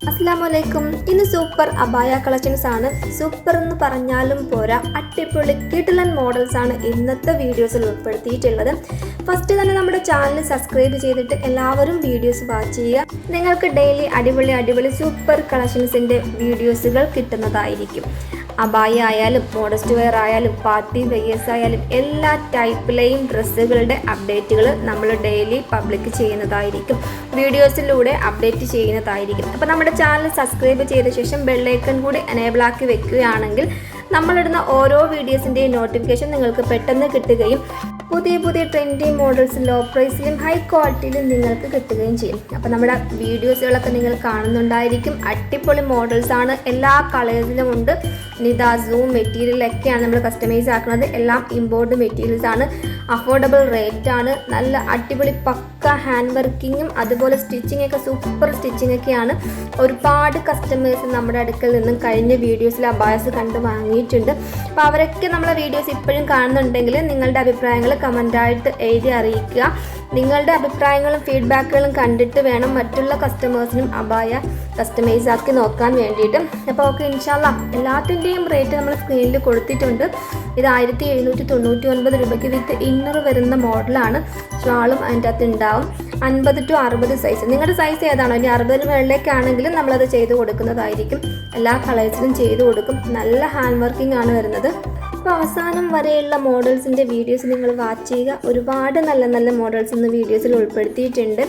അസ്സാം വലൈക്കും ഇന്ന് സൂപ്പർ അബായ കളക്ഷൻസ് ആണ്. സൂപ്പർ എന്ന് പറഞ്ഞാലും പോരാ അടിപൊളി കിടിലൻ മോഡൽസ് ആണ് ഇന്നത്തെ വീഡിയോസിൽ ഉൾപ്പെടുത്തിയിട്ടുള്ളത്. ഫസ്റ്റ് തന്നെ നമ്മുടെ ചാനൽ സബ്സ്ക്രൈബ് ചെയ്തിട്ട് എല്ലാവരും വീഡിയോസ് വാച്ച് ചെയ്യുക. നിങ്ങൾക്ക് ഡെയിലി അടിപൊളി അടിപൊളി സൂപ്പർ കളക്ഷൻസിന്റെ വീഡിയോസുകൾ കിട്ടുന്നതായിരിക്കും. അബായ ആയാലും മോഡസ്റ്റ് വെയർ ആയാലും പാർട്ടി വെയേഴ്സ് ആയാലും എല്ലാ ടൈപ്പിലെയും ഡ്രസ്സുകളുടെ അപ്ഡേറ്റുകൾ നമ്മൾ ഡെയിലി പബ്ലിക് ചെയ്യുന്നതായിരിക്കും. വീഡിയോസിലൂടെ അപ്ഡേറ്റ് ചെയ്യുന്നതായിരിക്കും. അപ്പോൾ നമ്മുടെ ചാനൽ സബ്സ്ക്രൈബ് ചെയ്ത ശേഷം ബെല്ലൈക്കൺ കൂടി എനേബിൾ ആക്കി വെക്കുകയാണെങ്കിൽ നമ്മളിടുന്ന ഓരോ വീഡിയോസിന്റെയും നോട്ടിഫിക്കേഷൻ നിങ്ങൾക്ക് പെട്ടെന്ന് കിട്ടുകയും പുതിയ പുതിയ ട്രെൻഡി മോഡൽസ് ലോ പ്രൈസിലും ഹൈ ക്വാളിറ്റിയിലും നിങ്ങൾക്ക് കിട്ടുകയും ചെയ്യും. അപ്പോൾ നമ്മുടെ വീഡിയോസുകളൊക്കെ നിങ്ങൾ കാണുന്നുണ്ടായിരിക്കും. അടിപൊളി മോഡൽസാണ് എല്ലാ കളേഴ്സിലും ഉണ്ട്. നിതാ സൂം മെറ്റീരിയലൊക്കെയാണ് നമ്മൾ കസ്റ്റമൈസ് ആക്കുന്നത്. എല്ലാം ഇമ്പോർട്ട് മെറ്റീരിയൽസാണ് അഫോർഡബിൾ റേറ്റാണ് നല്ല അടിപൊളി പക്ക ഹാൻഡ് വർക്കിങ്ങും അതുപോലെ സ്റ്റിച്ചിങ് ഒക്കെ സൂപ്പർ സ്റ്റിച്ചിങ് ഒക്കെയാണ് ഒരുപാട് കസ്റ്റമേഴ്സ് നമ്മുടെ അടുക്കൽ നിന്നും കഴിഞ്ഞ വീഡിയോസിൽ അബായസ് കണ്ട് വാങ്ങിയിട്ടുണ്ട്. അപ്പോൾ അവരൊക്കെ നമ്മളെ വീഡിയോസ് ഇപ്പോഴും കാണുന്നുണ്ടെങ്കിൽ നിങ്ങളുടെ അഭിപ്രായങ്ങൾ കമന്റായിട്ട് എഴുതി അറിയിക്കുക. നിങ്ങളുടെ അഭിപ്രായങ്ങളും ഫീഡ്ബാക്കുകളും കണ്ടിട്ട് വേണം മറ്റുള്ള കസ്റ്റമേഴ്സിനും അബായ കസ്റ്റമൈസ് ആക്കി നോക്കാൻ വേണ്ടിയിട്ട്. അപ്പോൾ ഓക്കെ ഇൻഷാല്ല എല്ലാത്തിന്റെയും റേറ്റ് നമ്മൾ സ്ക്രീനിൽ കൊടുത്തിട്ടുണ്ട്. ഇത് ആയിരത്തി എഴുന്നൂറ്റി തൊണ്ണൂറ്റി ഒൻപത് രൂപയ്ക്ക് വിത്ത് ഇന്നർ വരുന്ന മോഡലാണ് ഷാളും അതിന്റെ അകത്ത് ഉണ്ടാവും. അൻപത് ടു അറുപത് സൈസ് നിങ്ങളുടെ സൈസ് ഏതാണോ? ഇനി അറുപതിന് മുകളിലേക്കാണെങ്കിലും നമ്മളത് ചെയ്ത് കൊടുക്കുന്നതായിരിക്കും. എല്ലാ കളേഴ്സിലും ചെയ്ത് കൊടുക്കും. നല്ല ഹാൻഡ് വർക്കിംഗ് ആണ് വരുന്നത്. അപ്പോൾ അവസാനം വരെയുള്ള മോഡൽസിന്റെ വീഡിയോസ് നിങ്ങൾ വാച്ച് ചെയ്യുക. ഒരുപാട് നല്ല നല്ല മോഡൽസ് ഇന്ന് വീഡിയോസിൽ ഉൾപ്പെടുത്തിയിട്ടുണ്ട്.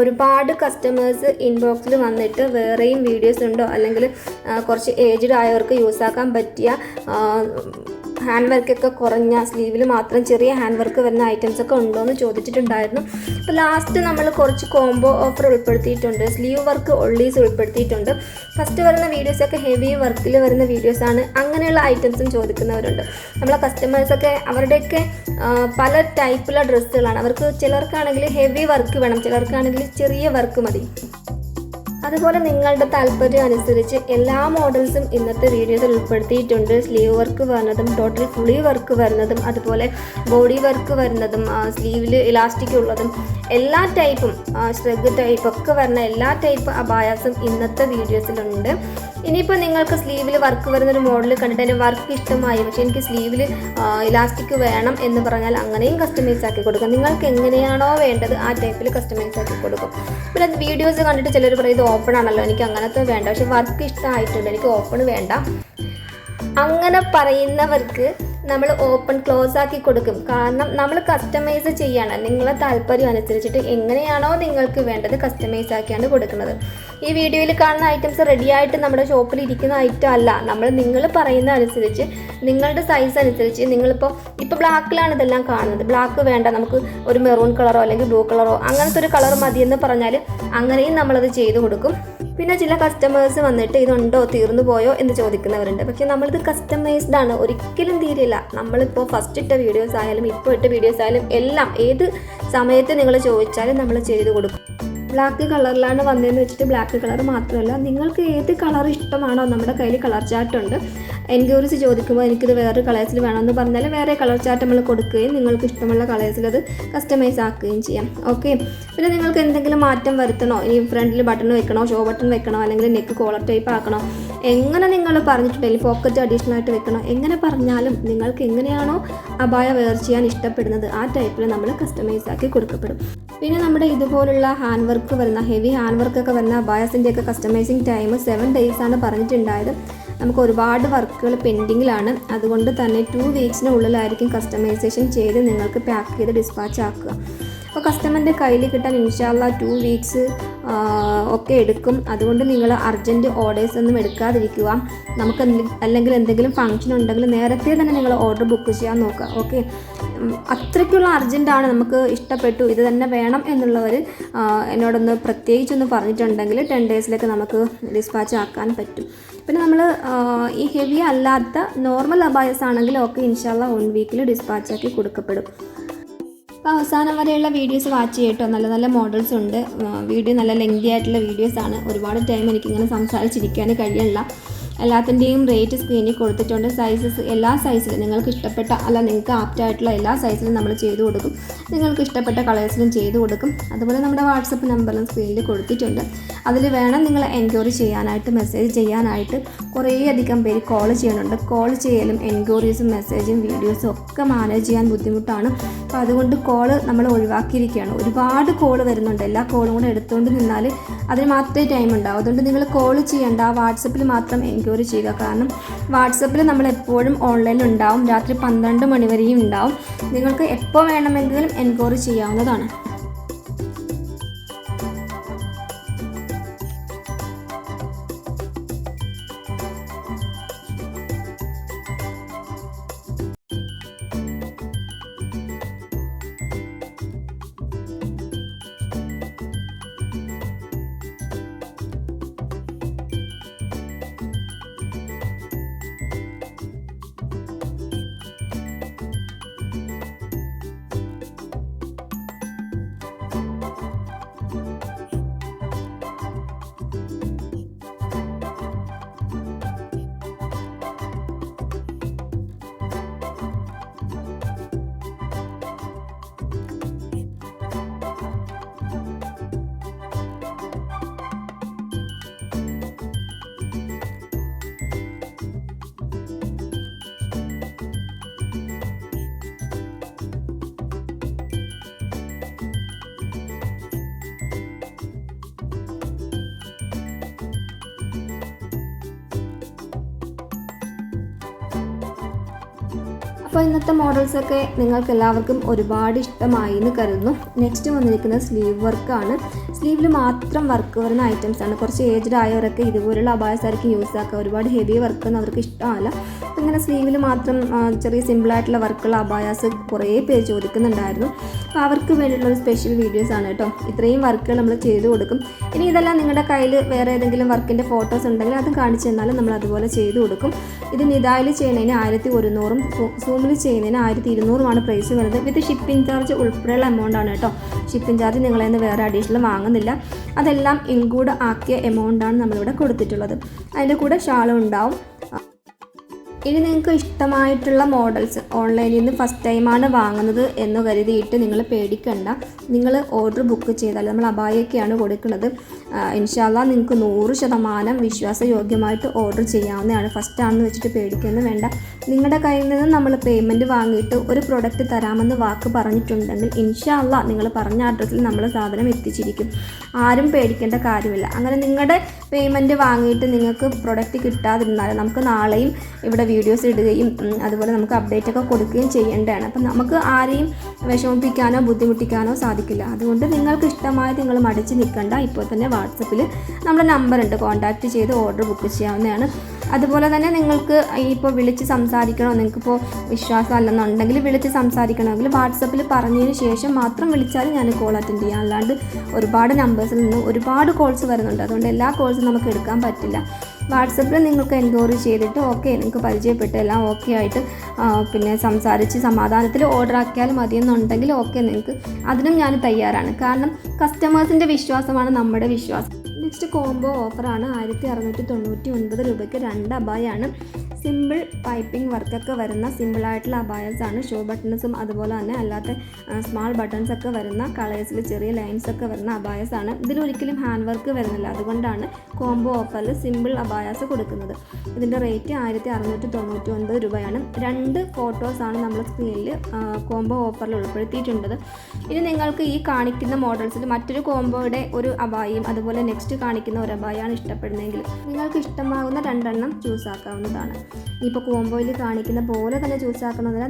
ഒരുപാട് കസ്റ്റമേഴ്സ് ഇൻബോക്സിൽ വന്നിട്ട് വേറെയും വീഡിയോസ് ഉണ്ടോ? അല്ലെങ്കിൽ കുറച്ച് ഏജ്ഡ് ആയവർക്ക് യൂസ് ആക്കാൻ പറ്റിയ ഹാൻഡ് വർക്കൊക്കെ കുറഞ്ഞ സ്ലീവിൽ മാത്രം ചെറിയ ഹാൻഡ് വർക്ക് വരുന്ന ഐറ്റംസ് ഒക്കെ ഉണ്ടോ എന്ന് ചോദിച്ചിട്ടുണ്ടായിരുന്നു. അപ്പോൾ ലാസ്റ്റ് നമ്മൾ കുറച്ച് കോംബോ ഓഫർ ഉൾപ്പെടുത്തിയിട്ടുണ്ട്. സ്ലീവ് വർക്ക് ഒള്ളീസ് ഉൾപ്പെടുത്തിയിട്ടുണ്ട്. ഫസ്റ്റ് വരുന്ന വീഡിയോസൊക്കെ ഹെവി വർക്കിൽ വരുന്ന വീഡിയോസാണ് അങ്ങനെയുള്ള ഐറ്റംസും ചോദിക്കുന്നവരുണ്ട്. നമ്മളെ കസ്റ്റമേഴ്സൊക്കെ അവരുടെയൊക്കെ പല ടൈപ്പുള്ള ഡ്രസ്സുകളാണ് അവർക്ക് ചിലർക്കാണെങ്കിൽ ഹെവി വർക്ക് വേണം. ചിലർക്കാണെങ്കിൽ ചെറിയ വർക്ക് മതി. അതുപോലെ നിങ്ങളുടെ താല്പര്യം അനുസരിച്ച് എല്ലാ മോഡൽസും ഇന്നത്തെ വീഡിയോസിൽ ഉൾപ്പെടുത്തിയിട്ടുണ്ട്. സ്ലീവ് വർക്ക് വരുന്നതും ടോട്ടൽ ഫുള്ളി വർക്ക് വരുന്നതും അതുപോലെ ബോഡി വർക്ക് വരുന്നതും സ്ലീവിൽ ഇലാസ്റ്റിക് ഉള്ളതും എല്ലാ ടൈപ്പും ഷ്രഗ് ടൈപ്പ് ഒക്കെ വരുന്ന എല്ലാ ടൈപ്പ് അബായാസും ഇന്നത്തെ വീഡിയോസിലുണ്ട്. ഇനിയിപ്പോൾ നിങ്ങൾക്ക് സ്ലീവിൽ വർക്ക് വരുന്നൊരു മോഡൽ കണ്ടിട്ട് എന്റെ വർക്ക് ഇഷ്ടമായി. പക്ഷേ എനിക്ക് സ്ലീവിൽ ഇലാസ്റ്റിക് വേണം എന്ന് പറഞ്ഞാൽ അങ്ങനെയും കസ്റ്റമൈസ് ആക്കി കൊടുക്കാം. നിങ്ങൾക്ക് എങ്ങനെയാണോ വേണ്ടത് ആ ടൈപ്പിൽ കസ്റ്റമൈസ് ആക്കി കൊടുക്കും. പിന്നെ അത് വീഡിയോസ് കണ്ടിട്ട് ചിലർ പറയും ഇത് ഓപ്പൺ ആണല്ലോ എനിക്ക് അങ്ങനത്തെ വേണ്ട. പക്ഷേ വർക്ക് ഇഷ്ടമായിട്ടുണ്ട് എനിക്ക് ഓപ്പൺ വേണ്ട. അങ്ങനെ പറയുന്നവർക്ക് നമ്മൾ ഓപ്പൺ ക്ലോസ് ആക്കി കൊടുക്കും. കാരണം നമ്മൾ കസ്റ്റമൈസ് ചെയ്യാണ്. നിങ്ങളെ താല്പര്യം അനുസരിച്ചിട്ട് എങ്ങനെയാണോ നിങ്ങൾക്ക് വേണ്ടത് കസ്റ്റമൈസ് ആക്കിയാണ് കൊടുക്കുന്നത്. ഈ വീഡിയോയിൽ കാണുന്ന ഐറ്റംസ് റെഡി ആയിട്ട് നമ്മുടെ ഷോപ്പിൽ ഇരിക്കുന്ന ഐറ്റം അല്ല. നമ്മൾ നിങ്ങൾ പറയുന്ന അനുസരിച്ച് നിങ്ങളുടെ സൈസ് അനുസരിച്ച് നിങ്ങളിപ്പോൾ ഇപ്പോൾ ബ്ലാക്കിലാണ് ഇതെല്ലാം കാണുന്നത്. ബ്ലാക്ക് വേണ്ട നമുക്ക് ഒരു മെറൂൺ കളറോ അല്ലെങ്കിൽ ബ്ലൂ കളറോ അങ്ങനത്തെ ഒരു കളർ മതിയെന്ന് പറഞ്ഞാൽ അങ്ങനെയും നമ്മളത് ചെയ്തു കൊടുക്കും. പിന്നെ ചില കസ്റ്റമേഴ്സ് വന്നിട്ട് ഇതുണ്ടോ തീർന്നു പോയോ എന്ന് ചോദിക്കുന്നവരുണ്ട്. പക്ഷെ നമ്മളിത് കസ്റ്റമൈസ്ഡ് ആണ് ഒരിക്കലും തീരില്ല. നമ്മളിപ്പോൾ ഫസ്റ്റ് ഇട്ട വീഡിയോസ് ആയാലും ഇപ്പോൾ ഇട്ട വീഡിയോസ് ആയാലും എല്ലാം ഏത് സമയത്ത് നിങ്ങൾ ചോദിച്ചാലും നമ്മൾ ചെയ്തു കൊടുക്കും. ബ്ലാക്ക് കളറിലാണ് വന്നതെന്ന് വെച്ചിട്ട് ബ്ലാക്ക് കളർ മാത്രമല്ല. നിങ്ങൾക്ക് ഏത് കളർ ഇഷ്ടമാണോ നമ്മുടെ കയ്യിൽ കളർ ചാർട്ട് ഉണ്ട്. എൻക്വയറീസ് ചോദിക്കുമ്പോൾ എനിക്കിത് വേറൊരു കളേഴ്സിൽ വേണമെന്ന് പറഞ്ഞാൽ വേറെ കളർ ചാർട്ട് നമ്മൾ കൊടുക്കുകയും നിങ്ങൾക്ക് ഇഷ്ടമുള്ള കളേഴ്സിൽ അത് കസ്റ്റമൈസ് ആക്കുകയും ചെയ്യാം. ഓക്കെ പിന്നെ നിങ്ങൾക്ക് എന്തെങ്കിലും മാറ്റം വരുത്തണോ? ഇനി ഫ്രണ്ടിൽ ബട്ടൺ വെക്കണോ? ഷോ ബട്ടൺ വെക്കണോ? അല്ലെങ്കിൽ നെക്ക് കോളർ ടൈപ്പ് ആക്കണോ? എങ്ങനെ നിങ്ങൾ പറഞ്ഞിട്ടുണ്ടെങ്കിൽ പോക്കറ്റ് അഡീഷണൽ ആയിട്ട് വെക്കണോ എങ്ങനെ പറഞ്ഞാലും നിങ്ങൾക്ക് എങ്ങനെയാണോ അപായ വെയർ ചെയ്യാൻ ഇഷ്ടപ്പെടുന്നത് ആ ടൈപ്പിൽ നമ്മൾ കസ്റ്റമൈസ് ആക്കി കൊടുക്കപ്പെടും. പിന്നെ നമ്മുടെ ഇതുപോലുള്ള ഹാൻഡ് വർക്ക് വരുന്ന ഹെവി ഹാൻഡ് വർക്കൊക്കെ വരുന്ന അബായസിന്റെ ഒക്കെ കസ്റ്റമൈസിങ് ടൈം സെവൻ ഡേയ്സ് ആണ് പറഞ്ഞിട്ടുണ്ടായത്. നമുക്ക് ഒരുപാട് വർക്കുകൾ പെൻഡിങ്ങിലാണ് അതുകൊണ്ട് തന്നെ ടു വീക്സിനുള്ളിലായിരിക്കും കസ്റ്റമൈസേഷൻ ചെയ്ത് നിങ്ങൾക്ക് പാക്ക് ചെയ്ത് ഡിസ്പാച്ച് ആക്കുക. അപ്പോൾ കസ്റ്റമറിന്റെ കയ്യിൽ കിട്ടാൻ ഇൻഷാല്ല ടു വീക്സ് ഒക്കെ എടുക്കും. അതുകൊണ്ട് നിങ്ങൾ അർജന്റ് ഓർഡേഴ്സ് ഒന്നും എടുക്കാതിരിക്കുക. നമുക്ക് അല്ലെങ്കിൽ എന്തെങ്കിലും ഫംഗ്ഷൻ ഉണ്ടെങ്കിൽ നേരത്തെ തന്നെ നിങ്ങൾ ഓർഡർ ബുക്ക് ചെയ്യാൻ നോക്കുക. ഓക്കെ അത്രയ്ക്കുള്ള അർജന്റാണ് നമുക്ക് ഇഷ്ടപ്പെട്ടു. ഇത് തന്നെ വേണം എന്നുള്ളവർ എന്നോടൊന്ന് പ്രത്യേകിച്ചൊന്ന് പറഞ്ഞിട്ടുണ്ടെങ്കിൽ ടെൻ ഡേയ്സിലേക്ക് നമുക്ക് ഡിസ്പാച്ച് ആക്കാൻ പറ്റും. പിന്നെ നമ്മൾ ഈ ഹെവി അല്ലാത്ത നോർമൽ അബായസ് ആണെങ്കിൽ ഒക്കെ ഇൻഷാല്ല വൺ വീക്കിൽ ഡിസ്പാച്ച് ആക്കി കൊടുക്കപ്പെടും. അപ്പോൾ അവസാനം വരെയുള്ള വീഡിയോസ് വാച്ച് ചെയ്യട്ടോ. നല്ല നല്ല മോഡൽസ് ഉണ്ട്. വീഡിയോ നല്ല ലെങ്തി ആയിട്ടുള്ള വീഡിയോസ് ആണ്. ഒരുപാട് ടൈം എനിക്കിങ്ങനെ സംസാരിച്ചിരിക്കാൻ കഴിയില്ല എല്ലാത്തിന്റെയും റേറ്റ് സ്ക്രീനിൽ കൊടുത്തിട്ടുണ്ട്. സൈസസ് എല്ലാ സൈസിലും നിങ്ങൾക്ക് ഇഷ്ടപ്പെട്ട അല്ല നിങ്ങൾക്ക് ആപ്റ്റ് ആയിട്ടുള്ള എല്ലാ സൈസിലും നമ്മൾ ചെയ്തു കൊടുക്കും. നിങ്ങൾക്ക് ഇഷ്ടപ്പെട്ട കളേഴ്സിലും ചെയ്തു കൊടുക്കും. അതുപോലെ നമ്മുടെ വാട്സപ്പ് നമ്പറും സ്ക്രീനിൽ കൊടുത്തിട്ടുണ്ട്. അതിൽ വേണം നിങ്ങൾ എൻക്വയറി ചെയ്യാനായിട്ട് മെസ്സേജ് ചെയ്യാനായിട്ട് കുറേയധികം പേര് കോൾ ചെയ്യണുണ്ട് കോൾ ചെയ്യലും എൻക്വയറീസും മെസ്സേജും വീഡിയോസും ഒക്കെ മാനേജ് ചെയ്യാൻ ബുദ്ധിമുട്ടാണ്. അപ്പോൾ അതുകൊണ്ട് കോൾ നമ്മൾ ഒഴിവാക്കിയിരിക്കുകയാണ്. ഒരുപാട് കോൾ വരുന്നുണ്ട്. എല്ലാ കോളും കൂടെ എടുത്തുകൊണ്ട് നിന്നാൽ അതിന് മാത്രമേ ടൈം ഉണ്ടാവും. അതുകൊണ്ട് നിങ്ങൾ കോൾ ചെയ്യേണ്ട. വാട്സപ്പിൽ മാത്രം എൻക്വയറി ചെയ്യുക. കാരണം വാട്സപ്പിൽ നമ്മൾ എപ്പോഴും ഓൺലൈനിൽ ഉണ്ടാവും. രാത്രി പന്ത്രണ്ട് മണി വരെയും ഉണ്ടാവും. നിങ്ങൾക്ക് എപ്പോൾ വേണമെങ്കിലും എൻക്വയറി ചെയ്യാവുന്നതാണ്. അപ്പോൾ ഇന്നത്തെ മോഡൽസൊക്കെ നിങ്ങൾക്ക് എല്ലാവർക്കും ഒരുപാട് ഇഷ്ടമായി എന്ന് കരുതുന്നു. നെക്സ്റ്റ് വന്നിരിക്കുന്ന സ്ലീവ് വർക്കാണ് സ്ലീവിൽ മാത്രം വർക്ക് വരുന്ന ഐറ്റംസ് ആണ്. കുറച്ച് ഏജ്ഡ് ആയവരൊക്കെ ഇതുപോലുള്ള അപായസായിരിക്കും യൂസ് ആക്കുക. ഒരുപാട് ഹെവി വർക്ക് ഒന്നും അവർക്ക് ഇഷ്ടമല്ല. അപ്പോൾ ഇങ്ങനെ സ്ലീവിൽ മാത്രം ചെറിയ സിമ്പിളായിട്ടുള്ള വർക്കുള്ള അബായാസ് കുറേ പേര് ചോദിക്കുന്നുണ്ടായിരുന്നു. അപ്പോൾ അവർക്ക് വേണ്ടിയിട്ടുള്ള ഒരു സ്പെഷ്യൽ വീഡിയോസ് ആണ് കേട്ടോ. ഇത്രയും വർക്കുകൾ നമ്മൾ ചെയ്തു കൊടുക്കും. ഇനി ഇതെല്ലാം നിങ്ങളുടെ കയ്യിൽ വേറെ ഏതെങ്കിലും വർക്കിന്റെ ഫോട്ടോസ് ഉണ്ടെങ്കിൽ അത് കാണിച്ചു തന്നാലും നമ്മൾ അതുപോലെ ചെയ്തു കൊടുക്കും. ഇത് നിതായിൽ ചെയ്യുന്നതിന് ആയിരത്തി ഒരുന്നൂറും സൂമിൽ ചെയ്യുന്നതിന് ആയിരത്തി ഇരുന്നൂറുമാണ് പ്രൈസ് വരുന്നത്. വിത്ത് ഷിപ്പിംഗ് ചാർജ് ഉൾപ്പെടെയുള്ള എമൗണ്ട് ആണ് കേട്ടോ. ഷിപ്പിംഗ് ചാർജ് നിങ്ങളെ വേറെ അഡീഷണൽ വാങ്ങുന്നില്ല അതെല്ലാം ഇൻക്ലൂഡ് ആക്കിയ എമൗണ്ടാണ് നമ്മളിവിടെ കൊടുത്തിട്ടുള്ളത്. അതിന്റെ കൂടെ ഷാളും ഉണ്ടാവും. ഇനി നിങ്ങൾക്ക് ഇഷ്ടമായിട്ടുള്ള മോഡൽസ് ഓൺലൈനിൽ നിന്ന് ഫസ്റ്റ് ടൈമാണ് വാങ്ങുന്നത് എന്ന് കരുതിയിട്ട് നിങ്ങൾ പേടിക്കണ്ട. നിങ്ങൾ ഓർഡർ ബുക്ക് ചെയ്താൽ നമ്മൾ അബായൊക്കെയാണ് കൊടുക്കുന്നത്. ഇൻഷാല്ല നിങ്ങൾക്ക് നൂറ് ശതമാനം വിശ്വാസയോഗ്യമായിട്ട് ഓർഡർ ചെയ്യാവുന്നതാണ്. ഫസ്റ്റ് ആണെന്ന് വെച്ചിട്ട് പേടിക്കുന്നത് വേണ്ട. നിങ്ങളുടെ കയ്യിൽ നിന്ന് നമ്മൾ പേയ്മെന്റ് വാങ്ങിയിട്ട് ഒരു പ്രൊഡക്റ്റ് തരാമെന്ന് വാക്ക് പറഞ്ഞിട്ടുണ്ടെങ്കിൽ ഇൻഷാല്ല നിങ്ങൾ പറഞ്ഞ അഡ്രസ്സിൽ നമ്മൾ സാധനം എത്തിച്ചിരിക്കും. ആരും പേടിക്കേണ്ട കാര്യമില്ല. അങ്ങനെ നിങ്ങളുടെ പേയ്മെന്റ് വാങ്ങിയിട്ട് നിങ്ങൾക്ക് പ്രൊഡക്റ്റ് കിട്ടാതിരുന്നാൽ നമുക്ക് നാളെയും ഇവിടെ വീഡിയോസ് ഇടുകയും അതുപോലെ നമുക്ക് അപ്ഡേറ്റ് ഒക്കെ കൊടുക്കുകയും ചെയ്യേണ്ടതാണ്. അപ്പം നമുക്ക് ആരെയും വിഷമിപ്പിക്കാനോ ബുദ്ധിമുട്ടിക്കാനോ സാധിക്കില്ല. അതുകൊണ്ട് നിങ്ങൾക്ക് ഇഷ്ടമായത് നിങ്ങൾ മടിച്ച് നിൽക്കണ്ട. ഇപ്പോൾ തന്നെ വാട്സപ്പിൽ നമ്മുടെ നമ്പറുണ്ട്. കോൺടാക്റ്റ് ചെയ്ത് ഓർഡർ ബുക്ക് ചെയ്യാവുന്നതാണ്. അതുപോലെ തന്നെ നിങ്ങൾക്ക് ഇപ്പോൾ വിളിച്ച് സംസാരിക്കണോ നിങ്ങൾക്കിപ്പോൾ വിശ്വാസം അല്ലെന്നുണ്ടെങ്കിൽ വിളിച്ച് സംസാരിക്കണമെങ്കിൽ വാട്സപ്പിൽ പറഞ്ഞതിന് ശേഷം മാത്രം വിളിച്ചാൽ ഞാൻ കോൾ അറ്റൻഡ് ചെയ്യാം. അല്ലാണ്ട് ഒരുപാട് നമ്പേഴ്സിൽ നിന്ന് ഒരുപാട് കോൾസ് വരുന്നുണ്ട്. അതുകൊണ്ട് എല്ലാ കോൾസും നമുക്ക് എടുക്കാൻ പറ്റില്ല. വാട്സപ്പിൽ നിങ്ങൾക്ക് എൻക്വയറി ചെയ്തിട്ട് ഓക്കെ നിങ്ങൾക്ക് പരിചയപ്പെട്ട് എല്ലാം ഓക്കെ ആയിട്ട് പിന്നെ സംസാരിച്ച് സമാധാനത്തിൽ ഓർഡർ ആക്കിയാൽ മതിയെന്നുണ്ടെങ്കിൽ ഓക്കെ നിങ്ങൾക്ക്. അതിനും ഞാൻ തയ്യാറാണ്. കാരണം കസ്റ്റമേഴ്സിന്റെ വിശ്വാസമാണ് നമ്മുടെ വിശ്വാസം. നെക്സ്റ്റ് കോംബോ ഓഫറാണ് ആയിരത്തി അറുന്നൂറ്റി തൊണ്ണൂറ്റി ഒൻപത് രൂപയ്ക്ക് രണ്ട് അബായാണ്. സിമ്പിൾ പൈപ്പിംഗ് വർക്കൊക്കെ വരുന്ന സിമ്പിളായിട്ടുള്ള അബായസ് ആണ്. ഷോ ബട്ടൺസും അതുപോലെ തന്നെ അല്ലാത്ത സ്മാൾ ബട്ടൺസ് ഒക്കെ വരുന്ന കളേഴ്സിൽ ചെറിയ ലൈൻസ് ഒക്കെ വരുന്ന അബായസ് ആണ്. ഇതിലൊരിക്കലും ഹാൻഡ് വർക്ക് വരുന്നില്ല. അതുകൊണ്ടാണ് കോംബോ ഓഫറിൽ സിമ്പിൾ അബായാസ് കൊടുക്കുന്നത്. ഇതിന്റെ റേറ്റ് ആയിരത്തി അറുന്നൂറ്റി തൊണ്ണൂറ്റി ഒൻപത് രൂപയാണ്. രണ്ട് ഫോട്ടോസാണ് നമ്മൾ സ്ക്രീനിൽ കോംബോ ഓഫറിൽ ഉൾപ്പെടുത്തിയിട്ടുള്ളത്. ഇനി നിങ്ങൾക്ക് ഈ കാണിക്കുന്ന മോഡൽസിൽ മറ്റൊരു കോംബോയുടെ ഒരു അബായയും അതുപോലെ നെക്സ്റ്റ് കാണിക്കുന്ന ഒരു അബായാണ് ഇഷ്ടപ്പെടുന്നതെങ്കിൽ നിങ്ങൾക്ക് ഇഷ്ടമാകുന്ന രണ്ടെണ്ണം ചൂസ് ആക്കാവുന്നതാണ് ഇപ്പോൾ കോംബോയിൽ കാണിക്കുന്ന പോലെ തന്നെ ചൂസ്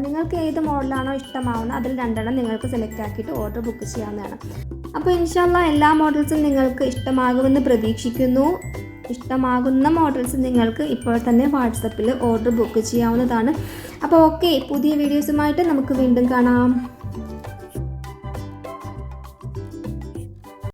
നിങ്ങൾക്ക് ഏത് മോഡലാണോ ഇഷ്ടമാവുന്നത് അതിൽ രണ്ടെണ്ണം നിങ്ങൾക്ക് സെലക്ട് ആക്കിയിട്ട് ഓർഡർ ബുക്ക് ചെയ്യാവുന്നതാണ്. അപ്പോൾ ഇൻഷാല്ല എല്ലാ മോഡൽസും നിങ്ങൾക്ക് ഇഷ്ടമാകുമെന്ന് പ്രതീക്ഷിക്കുന്നു. ഇഷ്ടമാകുന്ന മോഡൽസ് നിങ്ങൾക്ക് ഇപ്പോൾ തന്നെ വാട്സപ്പിൽ ഓർഡർ ബുക്ക് ചെയ്യാവുന്നതാണ്. അപ്പോൾ ഓക്കെ പുതിയ വീഡിയോസുമായിട്ട് നമുക്ക് വീണ്ടും കാണാം.